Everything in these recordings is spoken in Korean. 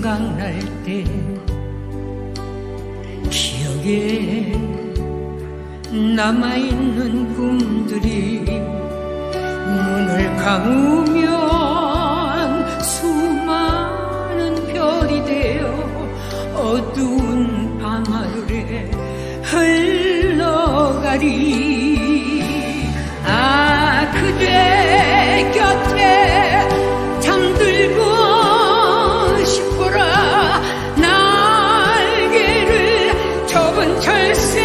생각날 때 기억에 남아있는 꿈들이 눈을 감으면 수많은 별이 되어 어두운 밤하늘에 흘러가리. 아 그대 접은 철새처럼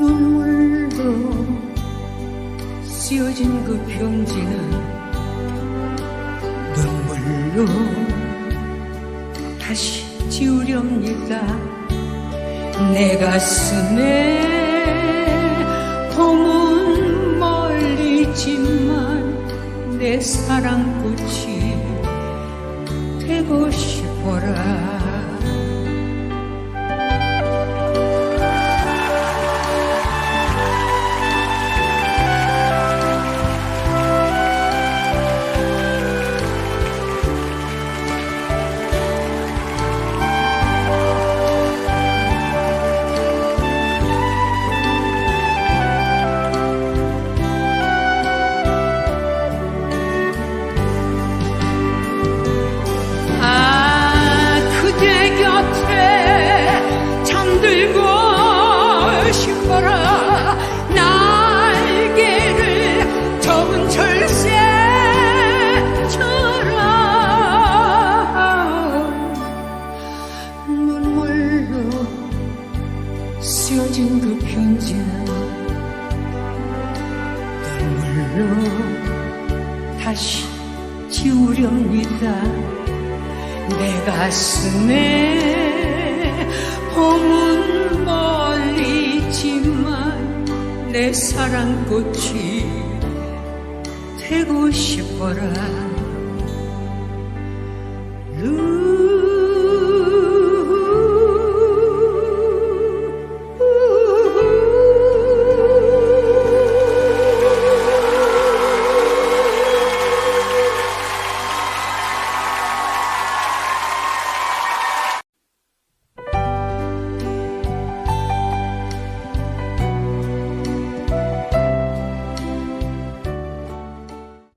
눈물로 씌어진 그 편지는 눈물로 다시 지우렵니다. 내 가슴에 봄은 멀리 있지만 내 사랑꽃이 되고 싶어라 씌워진 그 편지는 눈물로 다시 지우렵니다. 내 가슴에 봄은 멀리 있지만 내 사랑꽃이 되고 싶어라.